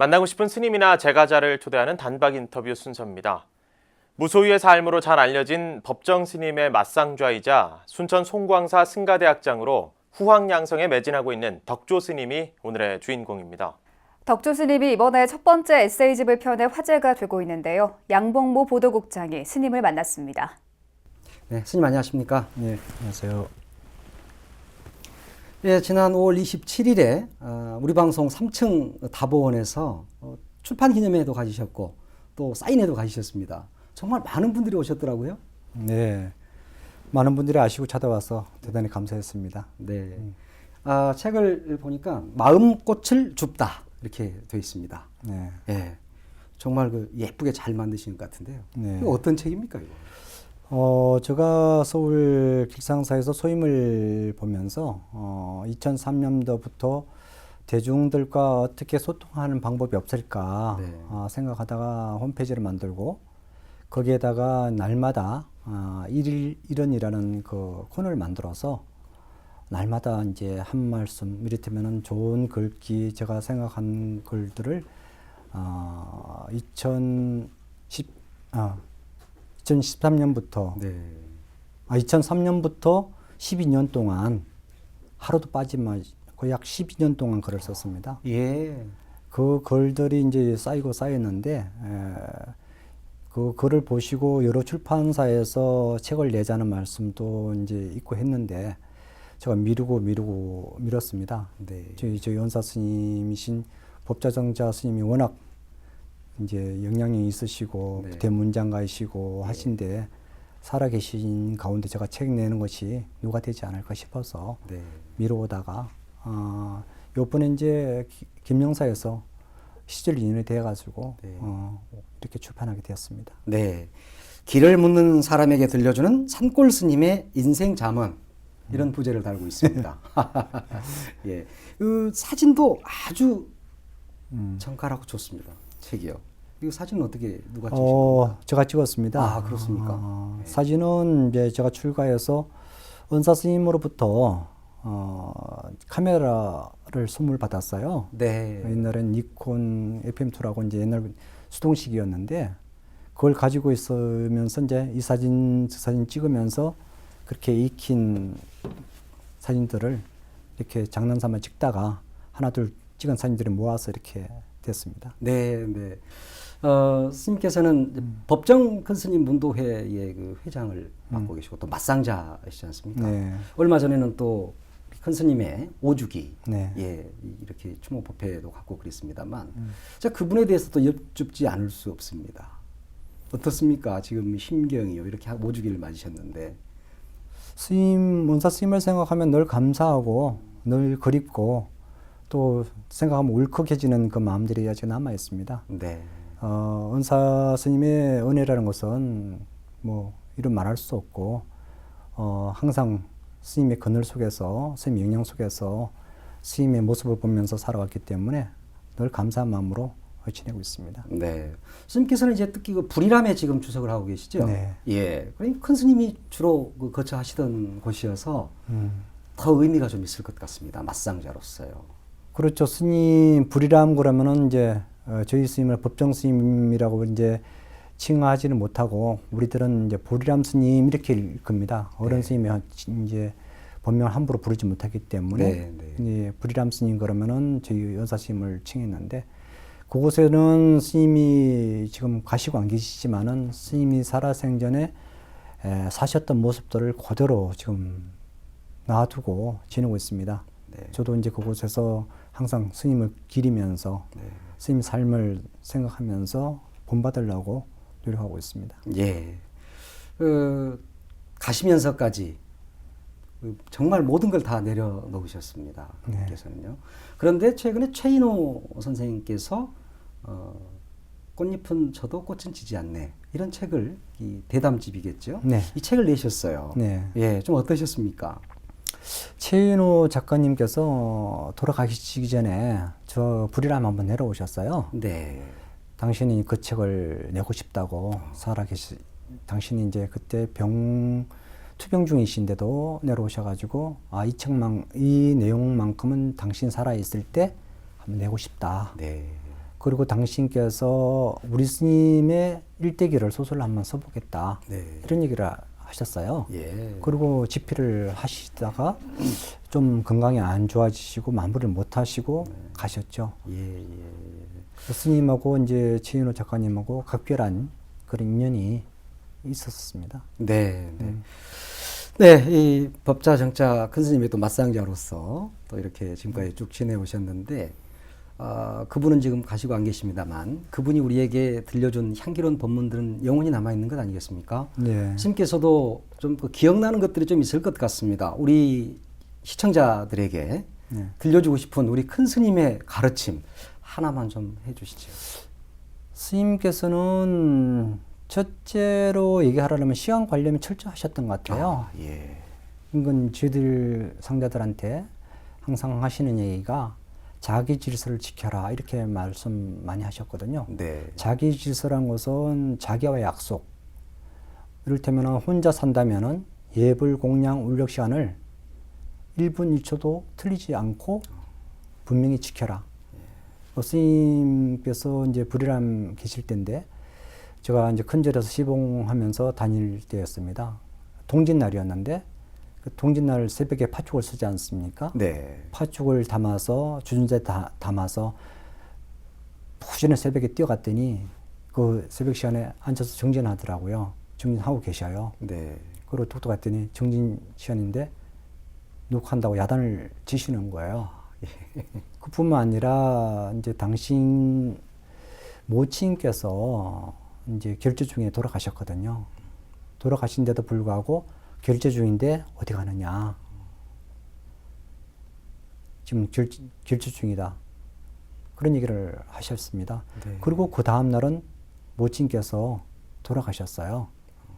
만나고 싶은 스님이나 제가자를 초대하는 단박 인터뷰 순서입니다. 무소유의 삶으로 잘 알려진 법정 스님의 맞상좌이자 순천 송광사 승가대학장으로 후황 양성에 매진하고 있는 덕조 스님이 오늘의 주인공입니다. 덕조 스님이 이번에 첫 번째 에세이집을 펴내 화제가 되고 있는데요. 양봉모 보도국장이 스님을 만났습니다. 네, 스님 안녕하십니까? 네, 안녕하세요. 예, 지난 5월 27일에 어, 우리 방송 3층 다보원에서 어, 출판 기념회도 가지셨고 또 사인회도 가지셨습니다. 정말 많은 분들이 오셨더라고요. 네, 많은 분들이 아시고 찾아와서 대단히 감사했습니다. 네. 아, 책을 보니까 마음꽃을 줍다 이렇게 되어 있습니다. 네, 예. 정말 그 예쁘게 잘 만드신 것 같은데요. 네. 어떤 책입니까, 이거? 어, 제가 서울 길상사에서 소임을 보면서 어, 2003년도부터 대중들과 어떻게 소통하는 방법이 없을까 네. 아, 생각하다가 홈페이지를 만들고 거기에다가 날마다 아, 일일 일원이라는 그 코너를 만들어서 날마다 이제 한 말씀 이를테면은 좋은 글귀 제가 생각한 글들을 아, 2010 아, 2013년부터 네. 아, 2003년부터 12년 동안 하루도 빠짐없이 거의 약 12년 동안 글을 썼습니다. 예. 그 글들이 이제 쌓이고 쌓였는데 에, 그 글을 보시고 여러 출판사에서 책을 내자는 말씀도 이제 있고 했는데 제가 미루고 미루고 미뤘습니다. 네. 저희 저희 연사 스님이신 법자정자 스님이 워낙 이제 영향력이 있으시고 네. 대문장가이시고 하신데 살아계신 가운데 제가 책 내는 것이 누가 되지 않을까 싶어서 네. 미루다가 아 요번에 이제 기- 김영사에서 시절 인연이 돼가지고 네. 어, 이렇게 출판하게 되었습니다. 네. 길을 묻는 사람에게 들려주는 산골 스님의 인생 잠언 이런 부제를 달고 있습니다. 예. 그 사진도 아주 음. 정갈하고 좋습니다. 책이요. 이 사진은 어떻게 누가 찍으신 어, 겁니까? 제가 찍었습니다. 아, 그렇습니까? 어, 네. 사진은 이제 제가 출가해서 은사 스님으로부터 어, 카메라를 선물 받았어요. 네. 옛날엔 니콘 FM2라고 이제 옛날 수동식이었는데 그걸 가지고 있으면서 이제 이 사진 저 사진 찍으면서 그렇게 익힌 사진들을 이렇게 장난삼아 찍다가 하나 둘 찍은 사진들을 모아서 이렇게 됐습니다. 네, 네. 어, 스님께서는 이제 법정 큰 스님 문도회의 그 회장을 맡고 계시고 또 맞상자이시지 않습니까? 네. 얼마 전에는 또 큰 스님의 오주기 네. 예 이- 이렇게 추모법회도 갖고 그랬습니다만 자 그분에 대해서도 엽줍지 않을 수 없습니다. 어떻습니까? 지금 심경이요 이렇게 오주기를 맞으셨는데 스님, 원사 스님을 생각하면 늘 감사하고 늘 그립고 또 생각하면 울컥해지는 그 마음들이 아직 남아 있습니다. 네, 어, 은사 스님의 은혜라는 것은 뭐 이런 말할 수 없고 어, 항상 스님의 그늘 속에서 스님의 영향 속에서 스님의 모습을 보면서 살아왔기 때문에 늘 감사한 마음으로 지내고 있습니다. 네. 스님께서는 이제 특히 그 불이람에 지금 주석을 하고 계시죠? 네. 예. 그러니 큰 스님이 주로 그 거처 하시던 곳이어서 음. 더 의미가 좀 있을 것 같습니다. 맞상자로서요. 그렇죠. 스님 불이람 그러면은 이제 어, 저희 스님을 법정 스님이라고 이제 칭하지는 못하고 우리들은 이제 불이람 스님 이렇게 읽습니다. 어른 스님이 이제 본명을 함부로 부르지 못하기 때문에 네, 네. 불이람 스님 그러면은 저희 연사 스님을 칭했는데 그곳에는 스님이 지금 가시고 안 계시지만은 스님이 살아생전에 에, 사셨던 모습들을 그대로 지금 놔두고 지내고 있습니다. 네. 저도 이제 그곳에서 항상 스님을 기리면서 네. 스님 삶을 생각하면서 본받으려고 노력하고 있습니다. 예. 그 가시면서까지 그 정말 모든 걸 다 내려놓으셨습니다. 네. 그께서는요. 그런데 최근에 최인호 선생님께서 어, 꽃잎은 저도 꽃은 지지 않네 이런 책을 이 대담집이겠죠. 네. 이 책을 내셨어요. 네. 예, 좀 어떠셨습니까? 최인호 작가님께서 돌아가시기 전에 저 불이람 한번 내려오셨어요. 네. 당신이 그 책을 내고 싶다고 살아계시 당신이 이제 그때 병 투병 중이신데도 내려오셔가지고 아 이 책만 이 내용만큼은 당신 살아 있을 때 한번 내고 싶다. 네. 그리고 당신께서 우리 스님의 일대기를 소설로 한번 써보겠다. 네. 이런 얘기를 하셨어요. 예. 그리고 집필을 하시다가 좀 건강이 안 좋아지시고 마무리를 못 하시고 가셨죠. 예, 예. 그 스님하고 이제 최인호 작가님하고 각별한 그런 인연이 있었습니다. 네, 네. 네, 이 법자 정자 큰 스님의 또 맞상자로서 또 이렇게 지금까지 쭉 지내오셨는데, 아, 그분은 지금 가시고 안 계십니다만, 그분이 우리에게 들려준 향기로운 법문들은 영원히 남아 있는 것 아니겠습니까? 네. 스님께서도 좀그 기억나는 것들이 좀 있을 것 같습니다. 우리 시청자들에게 네. 들려주고 싶은 우리 큰 스님의 가르침 하나만 좀 해주시죠. 스님께서는 첫째로 얘기하려면 시간 관리를 철저하셨던 것 같아요. 아, 예. 이건 저희들 상자들한테 항상 하시는 얘기가 자기 질서를 지켜라 이렇게 말씀 많이 하셨거든요. 네. 자기 질서란 것은 자기와의 약속. 이를테면 혼자 산다면은 예불 공양 울력 시간을 1분 1초도 틀리지 않고 분명히 지켜라. 어, 스님께서 이제 불이람 계실 때인데 제가 이제 큰절에서 시봉하면서 다닐 때였습니다. 동짓 날이었는데 그 동짓날 새벽에 파축을 쓰지 않습니까? 네. 파축을 담아서 주전자에 다, 담아서 푸시는 새벽에 뛰어갔더니 그 새벽 시간에 앉아서 정진하더라고요. 정진하고 계셔요. 네. 그리고 톡톡 갔더니 정진 시간인데 녹화한다고 야단을 치시는 거예요. 그뿐만 아니라 이제 당신 모친께서 이제 결제 중에 돌아가셨거든요. 돌아가신데도 불구하고 결제 중인데 어디 가느냐. 지금 결, 결제 중이다. 그런 얘기를 하셨습니다. 네. 그리고 그 다음 날은 모친께서 돌아가셨어요.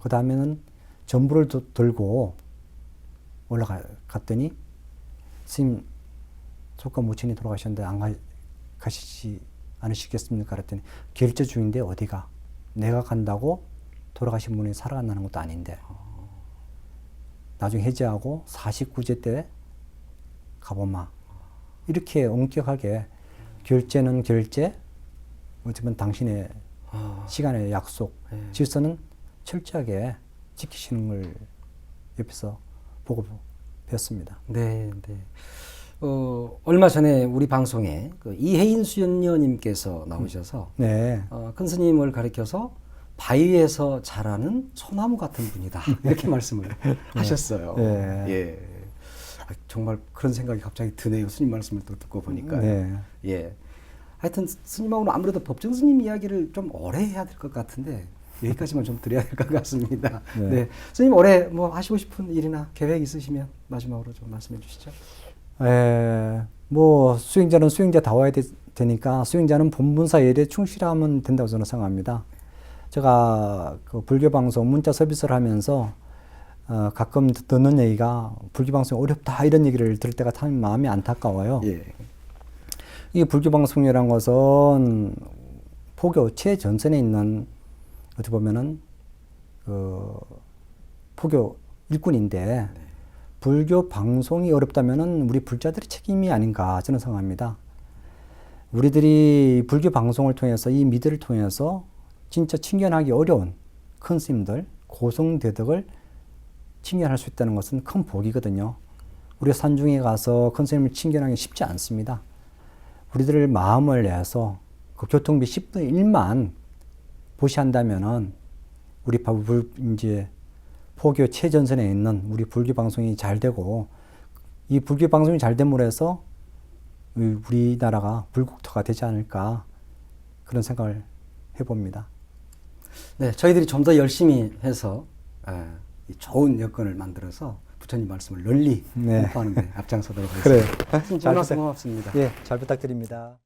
그 다음에는 전부를 도- 들고 올라갔더니 스님 조카 모친이 돌아가셨는데 안 가, 가시지 않으시겠습니까? 그랬더니 결제 중인데 어디가? 내가 간다고 돌아가신 분이 살아간다는 것도 아닌데 나중에 해제하고 49제 때 가보마 이렇게 엄격하게 결제는 결제 어쩌면 당신의 아, 시간의 약속 네. 질서는 철저하게 지키시는 걸 옆에서 보고 배웠습니다. 네, 네. 어, 얼마 전에 우리 방송에 그 이혜인 수녀님께서 나오셔서 네. 어, 큰 스님을 가리켜서 바위에서 자라는 소나무 같은 분이다 이렇게 말씀을 하셨어요. 네. 예. 아, 정말 그런 생각이 갑자기 드네요. 스님 말씀을 또 듣고 보니까. 네. 예. 하여튼 스님하고는 아무래도 법정 스님 이야기를 좀 오래 해야 될 것 같은데 여기까지만 좀 드려야 될 것 같습니다. 네. 네. 스님 올해 뭐 하시고 싶은 일이나 계획 있으시면 마지막으로 좀 말씀해 주시죠. 에, 뭐 수행자는 수행자 다워야 되, 되니까 수행자는 본분사 일에 충실하면 된다고 저는 생각합니다. 제가 그 불교 방송 문자 서비스를 하면서 어, 가끔 듣는 얘기가 불교 방송이 어렵다 이런 얘기를 들을 때가 참 마음이 안타까워요. 예. 이 불교 방송이란 것은 포교 최전선에 있는 어떻게 보면은 그 포교 일꾼인데 불교 방송이 어렵다면은 우리 불자들의 책임이 아닌가 저는 생각합니다. 우리들이 불교 방송을 통해서 이 미드를 통해서 진짜 친견하기 어려운 큰 스님들 고성 대덕을 친견할 수 있다는 것은 큰 복이거든요. 우리가 산중에 가서 큰 스님을 친견하기 쉽지 않습니다. 우리들 마음을 내서 그 교통비 10분의 1만 보시한다면은 우리 바- 불 이제 포교 최전선에 있는 우리 불교 방송이 잘 되고 이 불교 방송이 잘 됨으로 해서 이 우리나라가 불국토가 되지 않을까 그런 생각을 해봅니다. 네, 저희들이 좀 더 열심히 해서 에, 이 좋은 여건을 만들어서 부처님 말씀을 널리 네. 공부하는 데 앞장서도록 그래요. 하겠습니다. 잘 정말 부탁- 고맙습니다. 예, 잘 부탁드립니다.